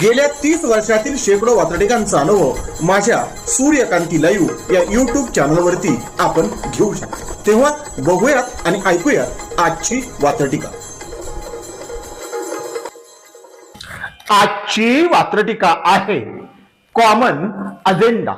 गेल्या तीस वर्षातील शेकडो वातडिकांचा अनुभव माझ्या सूर्यकांती लाईव्ह या युट्यूब चॅनलवरती आपण घेऊ शकतो. तेव्हा बघूयात आणि ऐकूयात आजची वातडिका आजची वात्रटिका आहे कॉमन अजेंडा.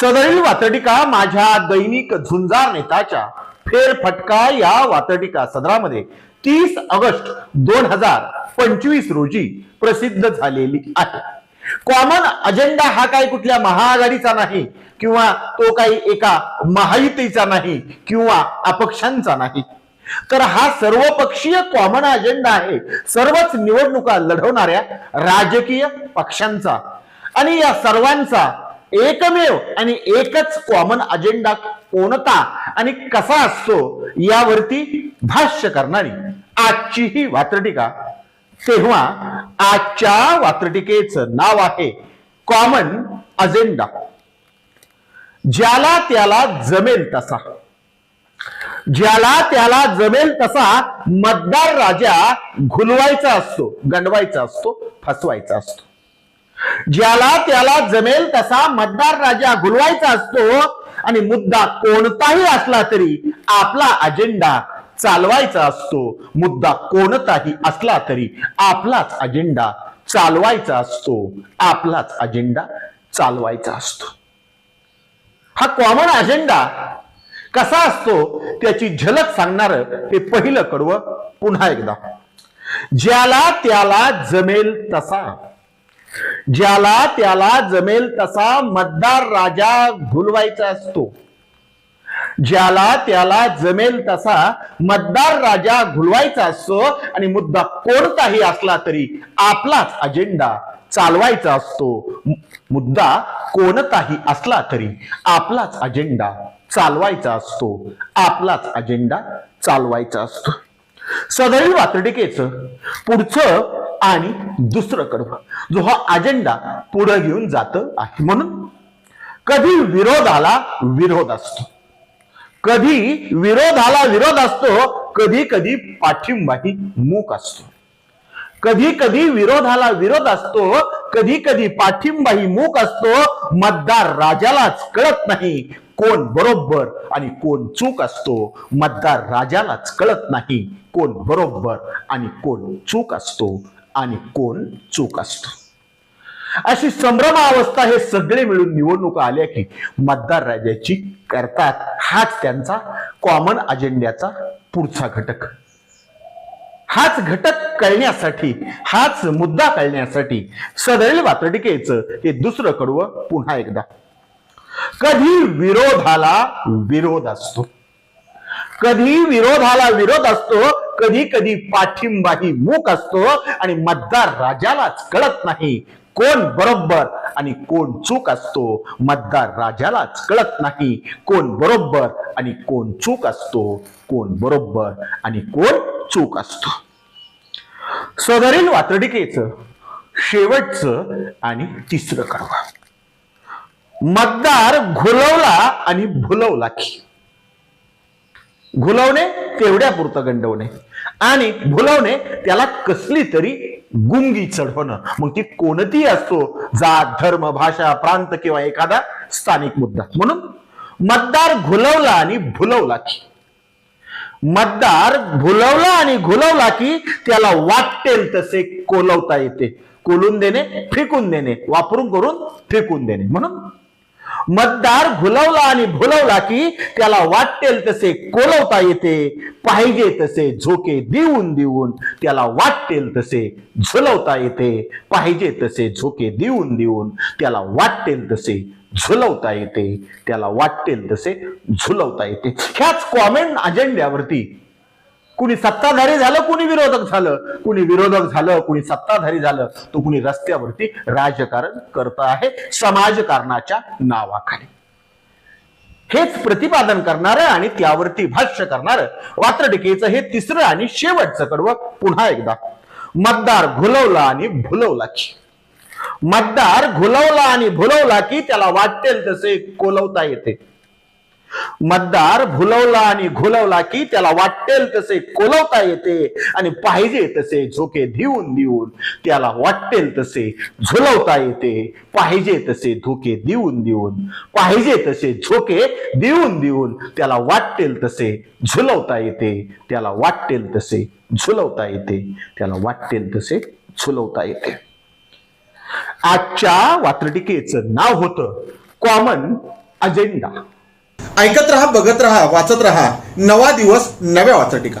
सदैव वात्रटिका माझ्या दैनिक झुंजार नेताच्या फेरफटका या वातटिका सदरामध्ये. तीस ऑगस्ट दोन हजार पंचवीस रोजी प्रसिद्ध झालेली आहे. कॉमन अजेंडा हा काही कुठल्या महाआघाडीचा नाही किंवा तो काही एका महायुतीचा नाही किंवा अपक्षांचा नाही. तर हा सर्वपक्षीय कॉमन अजेंडा आहे. सर्वच निवडणुका लढवणाऱ्या राजकीय पक्षांचा. आणि या सर्वांचा एकमेव आणि एकच कॉमन अजेंडा कोणता आणि कसा असतो यावरती भाष्य करणारी आजची ही वात्रटिका. तेव्हा आजच्या वात्रटिकेचं नाव आहे कॉमन अजेंडा ज्याला त्याला जमेल तसा. ज्याला त्याला जमेल तसा मतदार राजा घुलवायचा असतो गंडवायचा असतो फसवायचा असतो. ज्याला त्याला जमेल तसा मतदार राजा घुलवायचा असतो आणि मुद्दा कोणताही असला तरी आपला अजेंडा चालवायचा असतो. मुद्दा कोणताही असला तरी आपलाच अजेंडा चालवायचा असतो. आपलाच अजेंडा चालवायचा असतो. हा कॉमन अजेंडा कसा असतो त्याची झलक सांगणार हे पहिलं कडवं पुन्हा एकदा. ज्याला त्याला जमेल तसा ज्याला त्याला जमेल तसा मतदार राजा घुलवायचा असतो. ज्याला त्याला जमेल तसा मतदार राजा घुलवायचा असतो आणि मुद्दा कोणताही असला तरी आपलाच अजेंडा चालवायचा असतो. मुद्दा कोणताही असला तरी आपलाच अजेंडा चालवायचा असतो. आपलाच अजेंडा चालवायचा असतो. सदैव वातडिकेचं पुढचं आणि दुसरं कडवं जो हा अजेंडा पुढे घेऊन जात आहे. म्हणून कधी विरोधाला विरोध असतो? कधी विरोधाला विरोध असतो? कधी कधी पाठिंबाही मूक असतो. कधी कधी विरोधाला विरोध असतो? कधी कधी पाठिंबाही मूक असतो? मतदार राजालाच कळत नाही कोण बरोबर आणि कोण चूक असतो. मतदार राजालाच कळत नाही कोण बरोबर आणि कोण चूक असतो. आणि कोण चूक असतो? अशी संभ्रमावस्था हे सगळे मिळून निवडणुका आल्या की मतदार राजाची करतात. हाच त्यांचा कॉमन अजेंड्याचा पुढचा घटक. हाच घटक कळण्यासाठी हाच मुद्दा कळण्यासाठी सदैव वातडिकेचं हे दुसरं कडवं पुन्हा एकदा. कधी विरोधाला विरोध असतो? कधी विरोधाला विरोध असतो? कधी कधी पाठिंबाही मूक असतो आणि मतदार राजालाच कळत नाही. कोण बरोबर आणि कोण चूक असतो मतदार राजालाच कळत नाही. कोण बरोबर आणि कोण चूक असतो कोण बरोबर आणि कोण चूक असतो. सदरील वातडिकेचं शेवटचं आणि तिसरं कडवा मतदार घुलवला आणि भुलवला की. घुलवणे तेवढ्या पुरतं गंडवणे. आणि भुलवणे त्याला कसली तरी गुंगी चढवणं. मग ती कोणतीही असतो जात धर्म भाषा प्रांत किंवा एखादा स्थानिक मुद्दा. म्हणून मतदार घुलवला आणि भुलवला की. मतदार भुलवला आणि घुलवला की त्याला वाटेल तसे कोलवता येते. कोलून देणे फेकून देणे. वापरून करून फेकून देणे. म्हणून मतदार घुलवला आणि भुलवला की त्याला वाटेल तसे कोलवता येते पाहिजे तसे झोके देऊन देऊन त्याला वाटेल तसे झुलवता येते पाहिजे तसे झोके देऊन देऊन त्याला वाटेल तसे झुलवता येते त्याला वाटेल तसे झुलवता येते. ह्याच कॉमेंट अजेंड्यावरती कुणी सत्ताधारी झालं कुणी विरोधक झालं. कुणी विरोधक झालं कुणी सत्ताधारी झालं तो कुणी रस्त्यावरती राजकारण करत आहे समाजकारणाच्या नावाखाली. हेच प्रतिपादन करणारं आणि त्यावरती भाष्य करणारं वात्रटिकेचं हे तिसरं आणि शेवटचं कडवं पुन्हा एकदा. मतदार घुलवला आणि भुलवला की. मतदार घुलवला आणि भुलवला की त्याला वाटेल तसे कोलवता येते. मतदार भुलवला आणि घुलवला की त्याला वाटेल तसे कोलवता येते आणि पाहिजे तसे झोके देऊन देऊन त्याला वाटेल तसे झुलवता येते. पाहिजे तसे धोके देऊन देऊन पाहिजे तसे झोके देऊन देऊन त्याला वाटेल तसे झुलवता येते. त्याला वाटेल तसे झुलवता येते. त्याला वाटेल तसे झुलवता येते. आजच्या वात्रटिकेचं नाव होतं कॉमन अजेंडा. ऐकत रहा बघत रहा वाचत रहा. नवा दिवस नव्या वाचटिका.